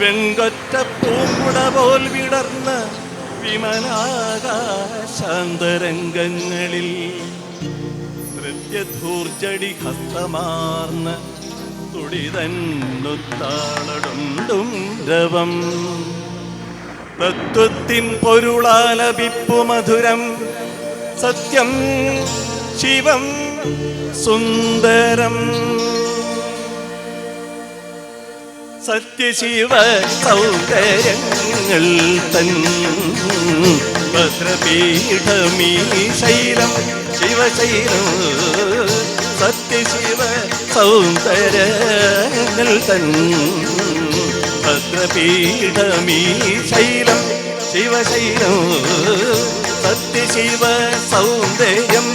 വെൺകൊറ്റ പൂമ്പുട പോൽ വിടർന്ന വിമനാകാശാന്തരംഗങ്ങളിൽ നൃത്യധൂർജടി ഹസ്തമാർന്ന തുടിതന്നുത്താളടുണ്ടും രവം തത്വത്തിൻ പൊരുളാലപിപ്പു മധുരം സത്യം ശിവം സുന്ദരം. സത്യശിവ സൗകര്യങ്ങൾ തൻ ഭദ്രപീഠമീ ശൈലം ശിവശൈലം സത്യശിവ സൗന്ദര്യങ്ങൾ തൻ ഭദ്രപീഠമീ ശൈലം ശിവശൈലം സത്യശിവ സൗന്ദര്യം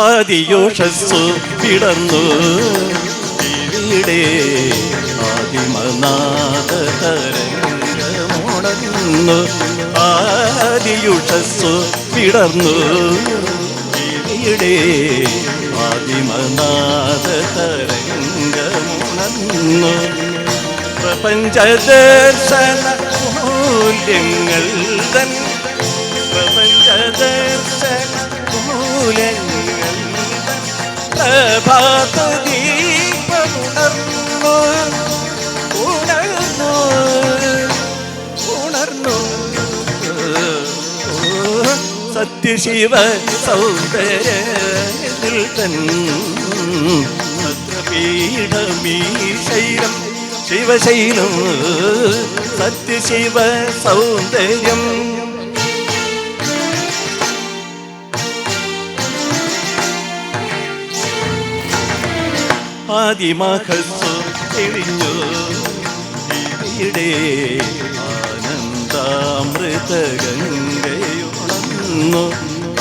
ആദിയോഷസ്സു പിടന്നു. ഇവിടെ ആദിമനാഥ തരംഗമുണർന്നു ആദിയുഷസ്സു വിടർന്നു ഇവിടെ ആദിമനാഥ തരംഗമുണർന്നു പ്രപഞ്ചദർശന മൂല്യങ്ങൾ തൻ പ്രപഞ്ചദർശന മൂല്യങ്ങൾ പ്രഭാത ദീപമുണർന്നു ഉണർന്നു ഉണർന്നു സത്യശിവ സൗന്ദര്യത്തിൽ ശിവശൈലം സത്യശിവ സൗന്ദര്യം ആദിമഹസ്വ തെളിഞ്ഞു. ഇവിടെ ആനന്ദാമൃതഗംഗയുണർന്നു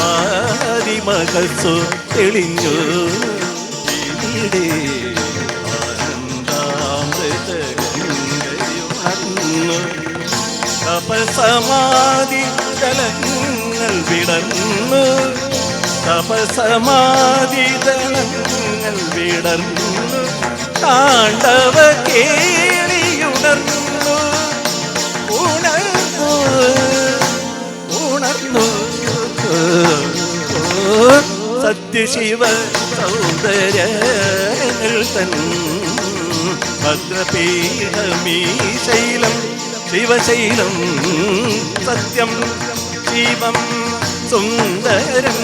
ആദിമഹസ്വ തെളിഞ്ഞു. ഇവിടെ ആനന്ദാമൃതഗംഗയുണർന്നു തപസമാതി ജലങ്ങൾ വിടർന്നു. തപസമാധി ജലങ്ങൾ വിടർന്നു. താണ്ഡവ കേളിയുണർന്നു. ഉണർന്നു. ഉണർന്നു. സത്യശിവ സൗന്ദര്യങ്ങൾ തൻ ഭദ്രപീഠമീ ശൈലം ശിവശൈലം സത്യം ശിവം സുന്ദരം.